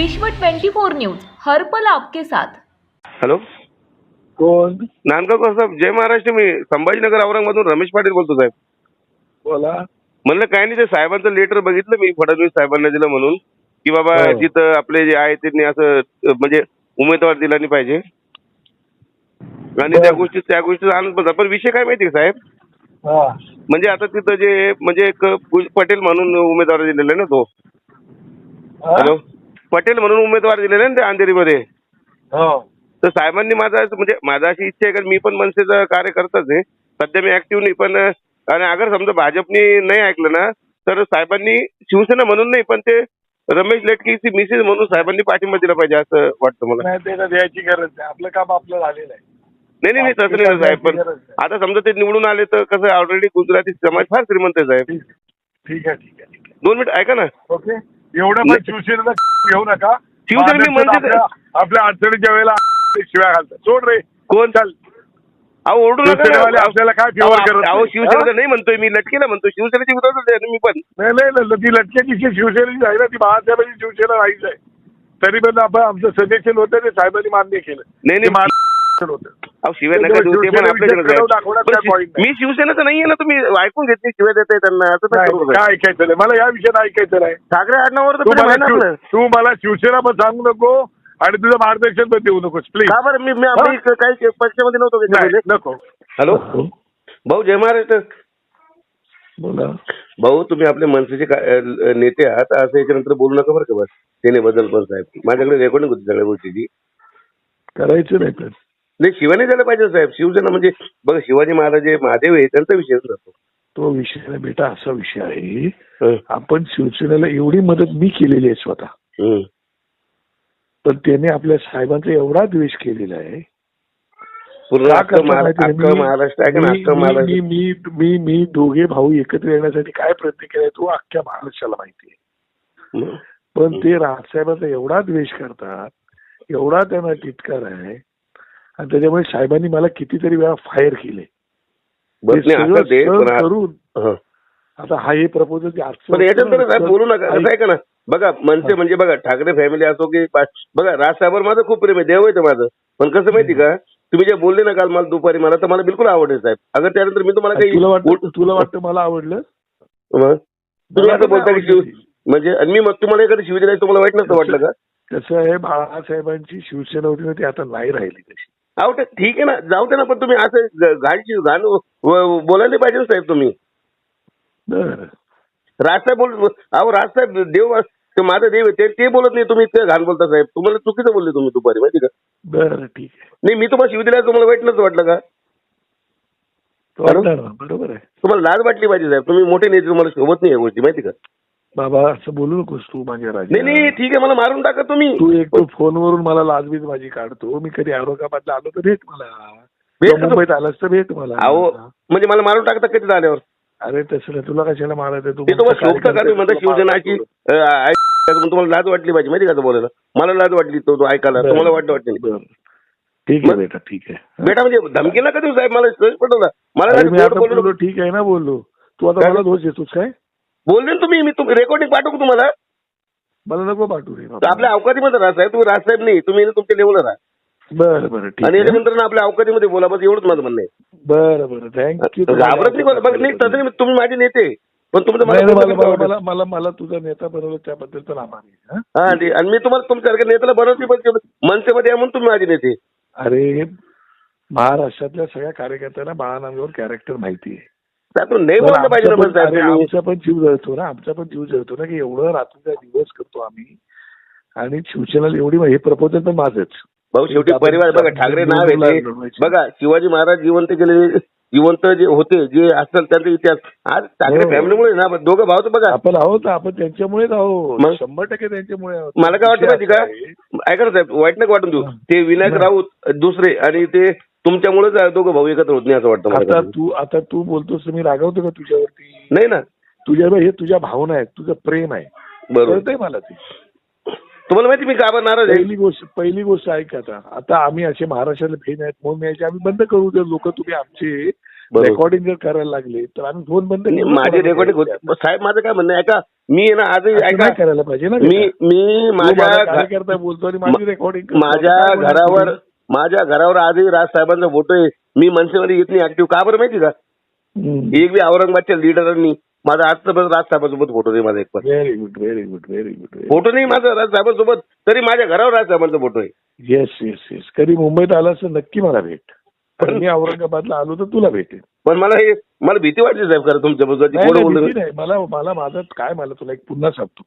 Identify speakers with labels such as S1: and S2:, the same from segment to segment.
S1: विश्व 24 न्यूज हर्पल आपके साथ.
S2: हॅलो?
S3: कोण?
S2: नांदगाव साहेब जय महाराष्ट्र मी संभाजीनगर औरंगाबादून रमेश पाटील बोलतो साहेब.
S3: बोला.
S2: म्हणलं काय नाही ते साहेबांचं लेटर बघितलं मी फडणवीस साहेबांना दिलं म्हणून की बाबा
S3: हो.
S2: जिथं आपले जे आहे त्यांनी असं अं, म्हणजे उमेदवार दिला नाही पाहिजे. आणि त्या
S3: बरं.
S2: गोष्टी त्या गोष्टी आनंद पण पण विषय काय माहिती का साहेब?
S3: हा.
S2: म्हणजे आता तिथं जे म्हणजे एक पु- पटेल म्हणून उमेदवार दिलेला आहे ना तो.
S3: हा?
S2: हॅलो? पटेल म्हणून उमेदवार दिलेला ना त्या अंधेरीमध्ये.
S3: हो.
S2: तर साहेबांनी माझा म्हणजे माझा अशी इच्छा आहे कारण मी पण मनसेचा कार्यकर्ताच आहे. सध्या मी ऍक्टिव्ह नाही पण आणि अगर समजा भाजपनी नाही ऐकलं ना तर साहेबांनी शिवसेना म्हणून नाही पण ते रमेश लेटकीची मिसेस म्हणून साहेबांनी पाठिंबा दिला पाहिजे असं वाटतं मला.
S3: नाही द्यायची गरज नाही. आपलं काम आपलं झालेलं आहे.
S2: नाही नाही नाही, तसं नाही ना साहेब पण आता समजा ते निवडून आले तर कसं ऑलरेडी गुजराती समाज फार श्रीमंत आहे साहेब.
S3: ठीक ठीक आहे ठीक आहे ठीक आहे.
S2: दोन मिनिट ऐका ना.
S3: ओके. एवढं पण शिवसेनेला घेऊ नका.
S2: शिवसेना मी म्हणते-
S3: आपल्या अडचणीच्या वेळेला शिव्या घालतात. सोड रे.
S2: कोण?
S3: चल.
S2: अहो ओरडू नका.
S3: आपल्याला काय favor करत
S2: अहो. शिवसेनेचं? नाही म्हणतोय मी. लटकेला म्हणतो शिवसेनेची ना मी पण.
S3: नाही नाही ती लटक्याची जी शिवसेनेची आहे ना ती बाळासाहेबांची शिवसेना नाहीच आहे. तरी पण आपण आमचं सजेशन होतं ते साहेबांनी मान्य केलं.
S2: नाही, नाही.
S3: होतं.
S2: अहो शिवाय
S3: ते
S2: नका देऊ ते पण. मी शिवसेनेचं नाहीये ना तुम्ही ऐकून घेत नाही शिवाय देताय त्यांना असं.
S3: काय ऐकायचं नाही. मला या विषयात ऐकायचं नाही.
S2: ठाकरे आडनावर तर
S3: तू मला शिवसेना पण सांगू नको आणि तुझं मार्गदर्शन पण देऊ नकोस प्लीज
S2: का बरं? मी? काही पक्षामध्ये नव्हतो?
S3: नको.
S2: हॅलो? भाऊ जय महाराष्ट्र.
S3: बोला.
S2: भाऊ तुम्ही आपले मनसेचे नेते आहात असं याच्यानंतर बोलू नका बरं का बस. सेनेबद्दल पण साहेब. माझ्याकडे रेकॉर्डिंग होती सगळ्या गोष्टीची.
S3: करायचं नाही
S2: नाही शिवानी झालं पाहिजे साहेब. शिवसेना म्हणजे बघा शिवाजी महाराज जे महादेव आहे त्यांचा विषय जातो.
S3: तो विषय नाही बेटा असा विषय आहे. आपण शिवसेनेला एवढी मदत मी केलेली आहे स्वतः. पण त्याने आपल्या साहेबांचा एवढा द्वेष केलेला आहे. मी- मी- दोघे भाऊ एकत्र येण्यासाठी काय प्रयत्न केलाय तो अख्ख्या महाराष्ट्राला माहिती आहे.
S2: हं.
S3: पण ते राजसाहेबांचा एवढा द्वेष करतात एवढा त्यांना टिटकार आहे आणि त्याच्यामुळे साहेबांनी मला कितीतरी वेळा फायर केले.
S2: नाही
S3: करून. आता हा हे प्रपोजल
S2: बोलू नका असं आहे का ना? बघा मनसे म्हणजे बघा ठाकरे फॅमिली असो की बघा राजसाहेबांवर माझं खूप प्रेम आहे देव आहे ते माझं. पण कसं माहिती का? तुम्ही जे बोलले ना काल मला दुपारी मला तर मला बिलकुल आवडेल साहेब. अगर त्यानंतर मी तुम्हाला काही
S3: तुला वाटतं तुला मला आवडलं?
S2: तुम्ही
S3: मला
S2: असं बोलता की
S3: नाही
S2: शिव. म्हणजे आणि मी मग तुम्हाला एखादी दिली तुम्हाला वाईट नसतं वाटलं का?
S3: कसं आहे बाळासाहेबांची शिवसेना होती ना ती आता नाही राहिली तशी.
S2: अहो ते ठीक आहे ना. जाऊ दे ना पण तुम्ही असं ग- घाणची घाण व- बोलायला पाहिजे ना साहेब तुम्ही.
S3: बरं.
S2: राजसाहेब बोल अहो राजसाहेब देव ते माझं देव आहे ते ते बोलत नाही तुम्ही इतकं घाण बोलता साहेब. तुम्हाला चुकीचं बोलले तुम्ही दुपारी माहिती का?
S3: बरं ठीक आहे.
S2: नाही मी तुम्हाला शिवी दिल्यास तुम्हाला वाईट नसतं वाटलं का?
S3: वाटणार ना बरोबर आहे.
S2: तुम्हाला लाज वाटली पाहिजे साहेब. तुम्ही मोठे नेते तुम्हाला शोभत नाही या गोष्टी माहिती का?
S3: बाबा असं बोलू नकोस तू माझ्या
S2: नाही
S3: राजा
S2: नाही ठीक आहे मला मारून टाका तुम्ही.
S3: तू एक तो फोनवरून मला लाजबीज माझी काढतो. मी कधी औरंगाबादला आलो तर भेट मला.
S2: भेट
S3: किंवा मुंबईत आलास तर भेट मला.
S2: म्हणजे मला मारून टाकता कधी झाल्यावर?
S3: अरे तसं नाही तुला कशाला मारायचं तू
S2: ते तुम्हाला शोभतं का? तुम्ही म्हणता
S3: कार्यकर्ते
S2: शिवसेनाची
S3: तुला
S2: अं, तुम्हाला लाज वाटली पाहिजे माहिती का तो बोलायला? मला लाज वाटली तो तो ऐकायला. तुम्हाला वाटलं वाटलं.
S3: बरं. ठीक आहे
S2: मग-
S3: बेटा ठीक आहे.
S2: बेटा म्हणजे धमकी नका देऊ साहेब मला सहज पटवला. मला
S3: अरे मी आता बोललो. ठीक आहे ना बोललो. तू आता
S2: काय?
S3: मला दोष देतोस काय?
S2: बोलले तुम्ही मी रेकॉर्डिंग पाठवू तुम्हाला?
S3: मला नको पाठवू रे
S2: तर
S3: बाबा.
S2: आपल्या अवकातीमध्ये राहा साहेब तुम्ही राजसाहेब नाही तुम्ही तुमच्या लेवलला राहा.
S3: बरं बरं ठीक
S2: आणि
S3: आहे.
S2: याच्यानंतर ना आपल्या अवकातीमध्ये बोला बस एवढंच माझं म्हणणं आहे.
S3: बरं बरं थँक्यू
S2: घाबरत नाही बघ नाही तसं नाही, तुम्ही माझे नेते. पण तुमचं मला
S3: मला
S2: आवडतं.
S3: मला मला मला तुझा नेता बनवलं त्याबद्दल तर आभार आहे हं?
S2: हा ते- आणि मी तुम्हाला तुमच्यासारख्या नेत्याला बनवते पण मनसेमध्ये आहे म्हणून तुम्ही माझे नेते.
S3: अरे महाराष्ट्रातल्या सगळ्या कार्यकर्त्यांना बाळानांवर कॅरेक्टर माहिती आहे.
S2: त्यातून नाही बोललं पाहिजे ना
S3: आमचा
S2: पण साहेब.
S3: आमचा जीव जळतो ना आमचा पण जीव जळतो ना की एवढं रात्रीचा दिवस करतो आम्ही आणि शिवसेनेला एवढी हे प्रपोजल पण माझंच
S2: भाऊ शेवटी परिवार बघा ठाकरे नाव आहे. बघा शिवाजी महाराज जिवंत केलेले जिवंत जे होते जे असतात त्यांचा इतिहास आज ठाकरे
S3: हो.
S2: फॅमिलीमुळे ना दोघं भाऊ तर बघा
S3: आपण आहोत आपण त्यांच्यामुळेच
S2: मग?
S3: आहोत शंभर टक्के त्यांच्यामुळे
S2: मला काय वाटतं माहिती का ऐका ना साहेब वाईट नका वाटून देऊ. ते विनायक. राऊत दुसरे आणि ते तुमच्यामुळेच दोघं भाऊ एकत्र होत नाही असं वाटतं
S3: आता. तू आता तू बोलतोस तर मी रागवतो का तुझ्यावरती?
S2: नाही ना.
S3: तुझ्या हे तुझ्या भावना आहेत तुझं प्रेम आहे.
S2: बरोबर.
S3: कळतंय मला ते?
S2: तुम्हाला माहिती मी का बरं नाराज आहे.
S3: पहिली गोष्ट पहिली गोष्ट ऐक आता. आता आम्ही असे महाराष्ट्राला फेन आहेत म्हणून यायचे. आम्ही बंद करू जर लोक तुम्ही आमचे
S2: बरोबर.
S3: रेकॉर्डिंग जर करायला लागले तर आम्ही फोन बंद करू.
S2: माझी रेकॉर्डिंग होती साहेब माझं काय म्हणणं आहे? ऐका मी ना आजही ऐका.
S3: नाही करायला पाहिजे ना
S2: मी मी माझ्या घ-
S3: कार्यकर्ता बोलतो आणि माझी रेकॉर्डिंग
S2: माझ्या घरावर माझ्या घरावर आजही राज साहेबांचा फोटो आहे. मी मनसेमध्ये येत नाही ऍक्टिव्ह का बरं माहिती का? एक बी औरंगाबादच्या लिडरांनी माझा आजपर्यंत राज साहेबांसोबत फोटो नाही माझा एक पण.
S3: Very good very good very good
S2: photo नाही माझा राज साहेबांसोबत तरी माझ्या घरावर राज साहेबांचा फोटो आहे.
S3: येस येस येस कधी मुंबईत आलास तर नक्की मला भेट. आणि मी औरंगाबादला आलो तर तुला भेटेन.
S2: पण मला हे मला भीती वाटली साहेब खरं तुमच्या
S3: नाही,
S2: पुढे
S3: नाही,
S2: बोलतो
S3: भीती नाही. मला मला माझं काय मला तुला एक पुन्हा सांगतो.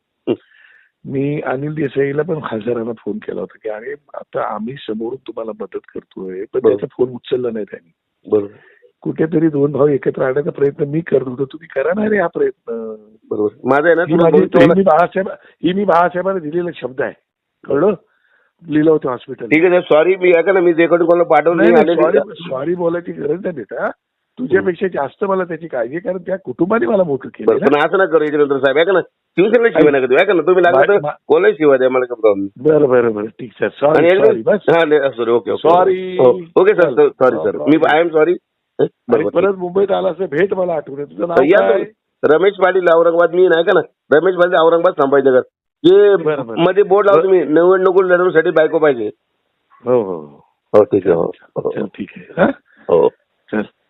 S3: मी अनिल देसाईला पण खासदारांना फोन केला होता की अरे आता आम्ही समोरून तुम्हाला मदत करतोय. पण. त्याचा फोन उचलला नाही त्यांनी.
S2: बरोबर.
S3: कुठेतरी दोन भाऊ एकत्र आणण्याचा प्रयत्न मी करत होतो. तुम्ही करा ना रे हा प्रयत्न.
S2: बरोबर. माझं आहे ना
S3: ही माझी ही मी बाळासाहेब ही मी बाळासाहेबांना दिलेला शब्द आहे. कळलं? लिहिलं होतं हॉस्पिटल
S2: ठीक आहे सॉरी मी ऐका ना मी रेकॉर्डिंग कोणाला पाठवलं
S3: नाही सॉरी बोलायची गरज नाही बेटा. तुझ्यापेक्षा जास्त मला त्याची काळजी कारण त्या कुटुंबाने मला मोठं केलं
S2: पण असं ना करू याच्यानंतर साहेब. ऐका ना शिवसेनेला शिवाय नका देऊ. ऐका ना तुम्ही लागलं तर शिवाय द्या? मला प्रॉब्लेम
S3: बरं बरं बरं. ठीक सर सॉरी सॉरी बस.
S2: एकदम हा sorry okay okay. Okay sir. Sorry sir me I am sorry
S3: परत मुंबईत आला असं भेट मला आठवण तुझं नाव
S2: या. रमेश पाटील औरंगाबाद. मी नाही का ना. रमेश पाटील औरंगाबाद संभाजीनगर. जे
S3: बरं.
S2: मध्ये बोर्ड लावतो मी निवडणूक लढवण्यासाठी बायको पाहिजे.
S3: हो हो हो.
S2: ठीक आहे हो.
S3: ठीक आहे. हा?
S2: हो.